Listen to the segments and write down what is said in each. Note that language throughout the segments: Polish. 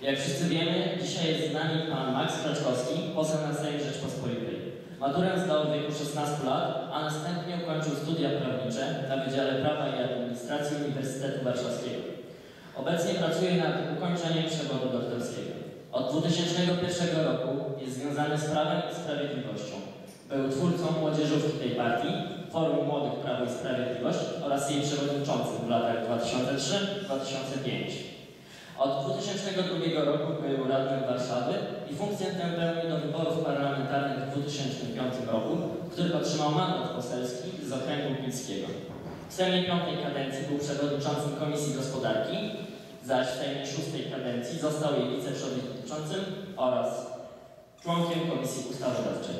Jak wszyscy wiemy, dzisiaj jest z nami pan Max Kraczkowski, poseł na Sejm Rzeczpospolitej. Maturę zdał w wieku 16 lat, a następnie ukończył studia prawnicze na Wydziale Prawa i Administracji Uniwersytetu Warszawskiego. Obecnie pracuje nad ukończeniem przewodu doktorskiego. Od 2001 roku jest związany z Prawem i Sprawiedliwością. Był twórcą młodzieżówki tej partii, Forum Młodych Prawo i Sprawiedliwość oraz jej przewodniczącym w latach 2003-2005. Od 2002 roku był radnym Warszawy i funkcję tę pełnił do wyborów parlamentarnych w 2005 roku, w których otrzymał mandat poselski z okręgu pilskiego. W Sejmie piątej kadencji był przewodniczącym Komisji Gospodarki, zaś w Sejmie szóstej kadencji został jej wiceprzewodniczącym oraz członkiem Komisji Ustawodawczej.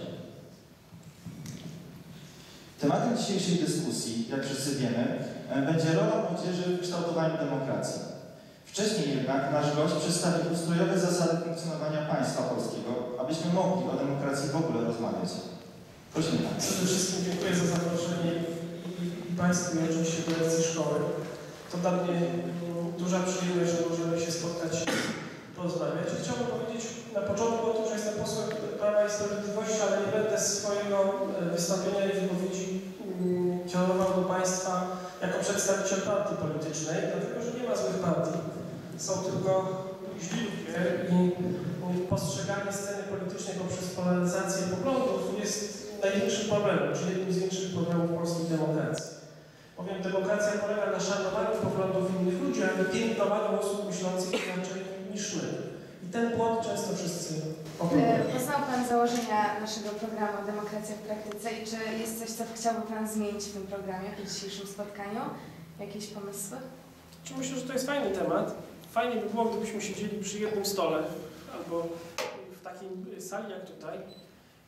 Tematem dzisiejszej dyskusji, jak wszyscy wiemy, będzie rola młodzieży w kształtowaniu demokracji. Wcześniej jednak nasz gość przedstawi ustrojowe zasady funkcjonowania państwa polskiego, abyśmy mogli o demokracji w ogóle rozmawiać. Prosimy Pana. Przede wszystkim dziękuję za zaproszenie i, Państwu i oczywiście dyrekcji szkoły. To dla mnie mm, duża przyjemność, że możemy się spotkać porozmawiać. Chciałbym powiedzieć na początku o tym, że jestem posłem Prawa i Sprawiedliwości, ale nie będę swojego e, wystąpienia i wypowiedzi mm, kierował do Państwa jako przedstawiciel partii politycznej, dlatego że nie ma złych partii. Są tylko źli i postrzeganie sceny politycznej poprzez polaryzację poglądów jest największym problemem, czy jednym z większych problemów polskiej demokracji. Bowiem demokracja polega na szanowaniu poglądów innych ludzi, a nie piętnowaniu osób myślących inaczej niż my. I ten błąd często wszyscy. E, Poznał Pan założenia naszego programu Demokracja w praktyce i czy jest coś, co chciałby Pan zmienić w tym programie, w dzisiejszym spotkaniu? Jakieś pomysły? Czy myślę, że to jest fajny temat. Fajnie by było, gdybyśmy siedzieli przy jednym stole albo w takiej sali jak tutaj,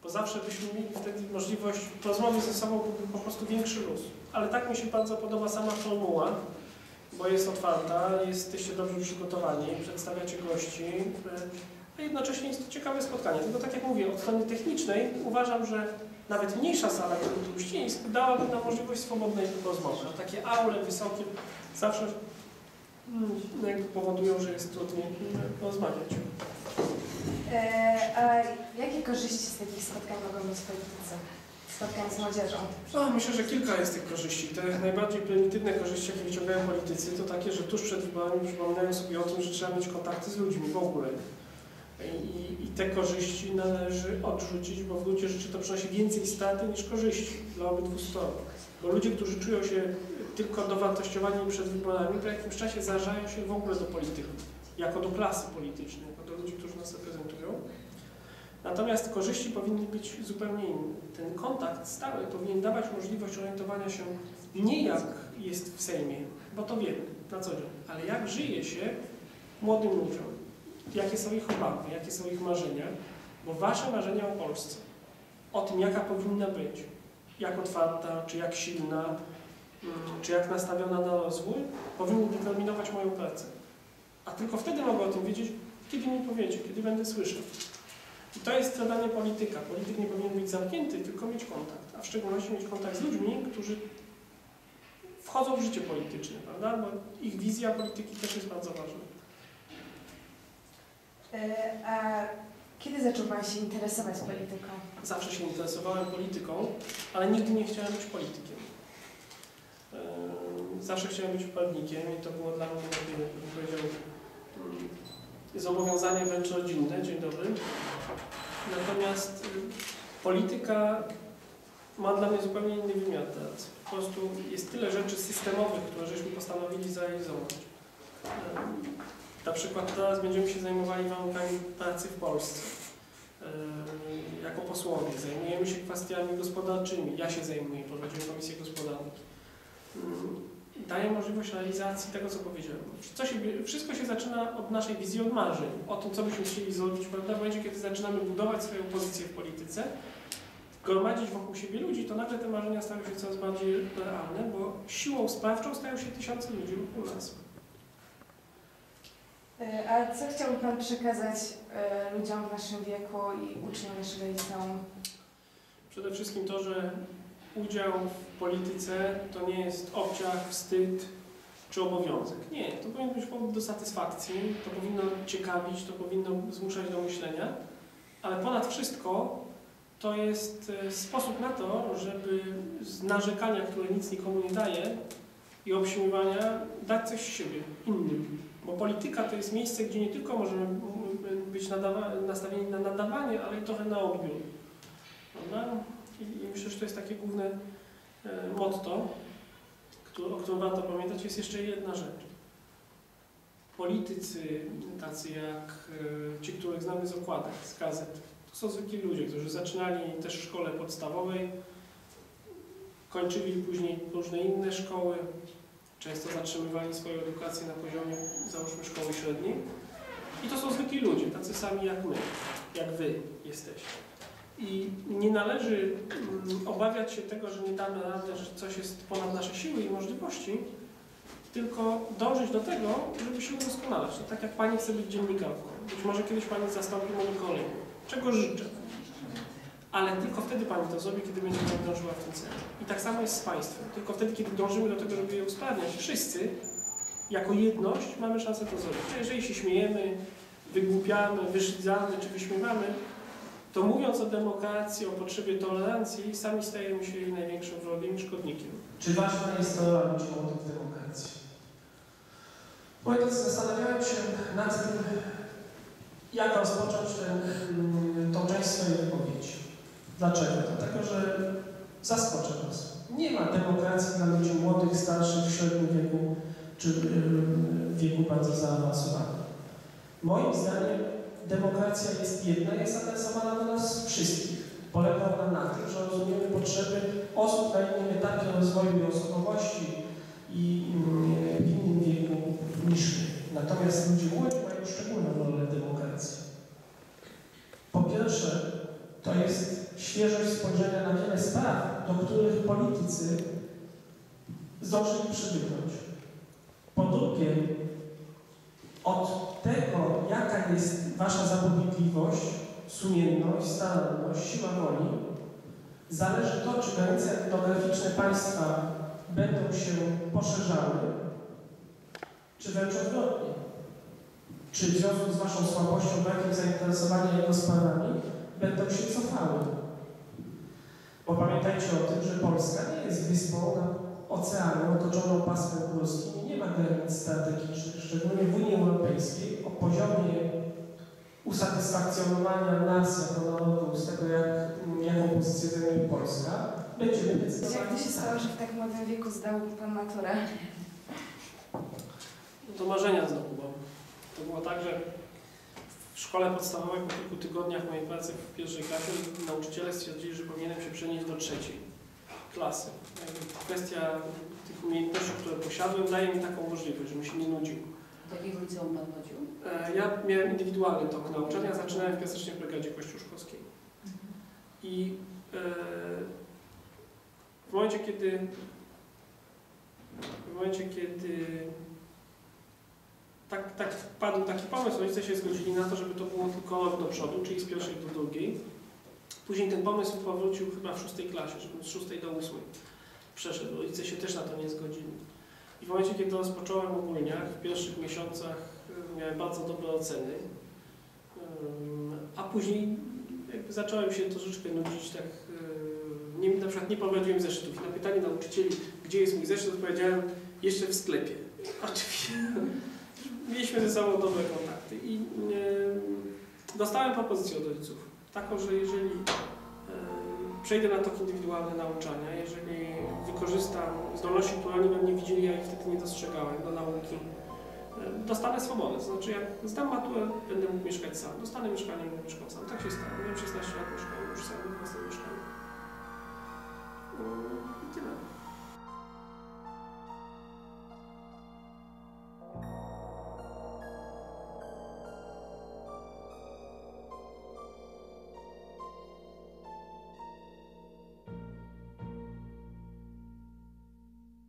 bo zawsze byśmy mieli wtedy możliwość rozmowy ze sobą, byłby po prostu większy luz. Ale tak mi się bardzo podoba sama formuła, bo jest otwarta, jesteście dobrze przygotowani, przedstawiacie gości, a jednocześnie jest to ciekawe spotkanie. Tylko tak jak mówię, od strony technicznej uważam, że nawet mniejsza sala, jak tu ścińsk, dałaby nam możliwość swobodnej rozmowy. Takie aule wysokie zawsze powodują, że jest trudniej rozmawiać. E, a jakie korzyści z takich spotkań mogą mieć w polityce? Spotkań z młodzieżą? No, myślę, że kilka jest tych korzyści. Te najbardziej prymitywne korzyści, jakie wyciągają politycy, to takie, że tuż przed wyborami przypominają sobie o tym, że trzeba mieć kontakty z ludźmi w ogóle. I, I, te korzyści należy odrzucić, bo w gruncie rzeczy to przynosi więcej straty niż korzyści dla obydwu stron. Bo ludzie, którzy czują się tylko dowartościowani przed wyborami, po jakimś czasie zarażają się w ogóle do polityki, jako do klasy politycznej, jako do ludzi, którzy nas reprezentują. Natomiast korzyści powinny być zupełnie inne. Ten kontakt stały powinien dawać możliwość orientowania się nie jak jest w Sejmie, bo to wiemy na co dzień, ale jak żyje się młodym ludziom, jakie są ich obawy, jakie są ich marzenia, bo wasze marzenia o Polsce, o tym jaka powinna być, jak otwarta, czy jak silna, czy jak nastawiona na rozwój, powinny determinować moją pracę. A tylko wtedy mogę o tym wiedzieć, kiedy mi powiecie, kiedy będę słyszał. I to jest zadanie polityka. Polityk nie powinien być zamknięty, tylko mieć kontakt, a w szczególności mieć kontakt z ludźmi, którzy wchodzą w życie polityczne, prawda? Bo ich wizja polityki też jest bardzo ważna. E, a kiedy zaczął Pan się interesować polityką? Zawsze się interesowałem polityką, ale nigdy nie chciałem być politykiem. Zawsze chciałem być prawnikiem i to było dla mnie takie, bym powiedział, mm, zobowiązanie wręcz rodzinne. Dzień dobry. Natomiast y, polityka ma dla mnie zupełnie inny wymiar teraz. Po prostu jest tyle rzeczy systemowych, które żeśmy postanowili zrealizować. Na przykład teraz będziemy się zajmowali warunkami pracy w Polsce. Jako posłowie zajmujemy się kwestiami gospodarczymi. Ja się zajmuję, prowadziłem Komisję Gospodarki. Daje możliwość realizacji tego, co powiedziałem. Co się, wszystko się zaczyna od naszej wizji, od marzeń, o tym, co byśmy chcieli zrobić, prawda? W momencie, kiedy zaczynamy budować swoją pozycję w polityce, gromadzić wokół siebie ludzi, to nagle te marzenia stają się coraz bardziej realne, bo siłą sprawczą stają się tysiące ludzi wokół nas. E, a co chciałby Pan przekazać e, ludziom w naszym wieku i uczniom naszego liceum? Przede wszystkim to, że udział w polityce to nie jest obciach, wstyd, czy obowiązek. Nie, to powinien być powód do satysfakcji, to powinno ciekawić, to powinno zmuszać do myślenia, ale ponad wszystko to jest e, sposób na to, żeby z narzekania, które nic nikomu nie daje i obśmiewania, dać coś z siebie innym. Bo polityka to jest miejsce, gdzie nie tylko możemy być nastawieni na nadawanie, ale i trochę na odbiór. Prawda? I, I myślę, że to jest takie główne e, motto, o którym warto pamiętać. Jest jeszcze jedna rzecz. Politycy, tacy jak e, ci, których znamy z okładek, z gazet, to są zwykli ludzie, którzy zaczynali też w szkole podstawowej, kończyli później różne inne szkoły, często zatrzymywali swoją edukację na poziomie, załóżmy, szkoły średniej. I to są zwykli ludzie, tacy sami jak my, jak wy jesteście. I nie należy mm, obawiać się tego, że nie damy rady, że coś jest ponad nasze siły i możliwości, tylko dążyć do tego, żeby się udoskonalać. To tak jak Pani chce być dziennikarką. Być może kiedyś Pani zastąpi moją kolejną. Czego życzę. Ale tylko wtedy Pani to zrobi, kiedy będzie Pani dążyła w tym celu. I tak samo jest z Państwem. Tylko wtedy, kiedy dążymy do tego, żeby je usprawniać, wszyscy jako jedność mamy szansę to zrobić. Jeżeli się śmiejemy, wygłupiamy, wyszydzamy czy wyśmiewamy, to mówiąc o demokracji, o potrzebie tolerancji, sami stajemy się jej największym wrogiem i szkodnikiem. Czy ważna jest rola ludzi w demokracji? Moi drodzy, zastanawiałem się nad tym, jak rozpocząć ten, mm, tą część swojej wypowiedzi. Dlaczego? Dlatego, że zaskoczę Was. Nie ma demokracji dla ludzi młodych, starszych, w średnim wieku, czy w wieku bardzo zaawansowanym. Moim zdaniem demokracja jest jedna, jest adresowana do nas wszystkich. Polega ona na tym, że rozumiemy potrzeby osób na innym etapie rozwoju i osobowości i mm, w innym wieku niż. Natomiast ludzie młodzi mają szczególną rolę w demokracji. Po pierwsze, to jest świeżość spojrzenia na wiele spraw, do których politycy zdążyli przywyknąć. Po drugie, od tego, jaka jest Wasza zapobiegliwość, sumienność, staranność, siła woli, zależy to, czy granice etnograficzne państwa będą się poszerzały, czy wręcz odwrotnie. Czy w związku z Waszą słabością, brakiem zainteresowania jego sprawami będą się cofały. Bo pamiętajcie o tym, że Polska nie jest wyspą oceanu otoczoną pasmem górskim i nie ma granic strategicznych, szczególnie w Unii Europejskiej o poziomie usatysfakcjonowania nas jako narodu z tego, jak, jaką pozycję zajmuje Polska, będziemy decydowali. Jak to się stało, że w tak młodym wieku zdał Pan maturę? Do marzenia znowu, bo to było tak, że w szkole podstawowej po kilku tygodniach mojej pracy w pierwszej klasie nauczyciele stwierdzili, że powinienem się przenieść do trzeciej klasy. Kwestia tych umiejętności, które posiadłem, daje mi taką możliwość, żebym się nie nudził. Do jakiego liceum Pan chodził? E, Ja miałem indywidualny tok nauczania, zaczynałem w Piasecznie Brygadzie Kościuszkowskiej. I e, w momencie, kiedy w momencie, kiedy tak, tak padł taki pomysł, rodzice się zgodzili na to, żeby to było tylko do przodu, czyli z pierwszej do drugiej. Później ten pomysł powrócił chyba w szóstej klasie, żebym z szóstej do ósmej przeszedł. Rodzice się też na to nie zgodzili. I w momencie, kiedy rozpocząłem ogólniak, w pierwszych miesiącach y, miałem bardzo dobre oceny, a później jakby zacząłem się troszeczkę nudzić, tak, y, nie, na przykład nie prowadziłem zeszytów. I na pytanie nauczycieli, gdzie jest mój zeszyt, odpowiedziałem, jeszcze w sklepie. Oczywiście. Mieliśmy ze sobą dobre kontakty i y, dostałem propozycję od rodziców, taką, że jeżeli y, przejdę na tok indywidualne nauczania, jeżeli wykorzystam zdolności, które oni we mnie widzieli, ja ich wtedy nie dostrzegałem do nauki, y, dostanę swobodę. Znaczy, jak zdam maturę, będę mógł mieszkać sam. Dostanę mieszkanie, będę mieszkał sam. Tak się stało. Miałem 16 lat, mieszkałem już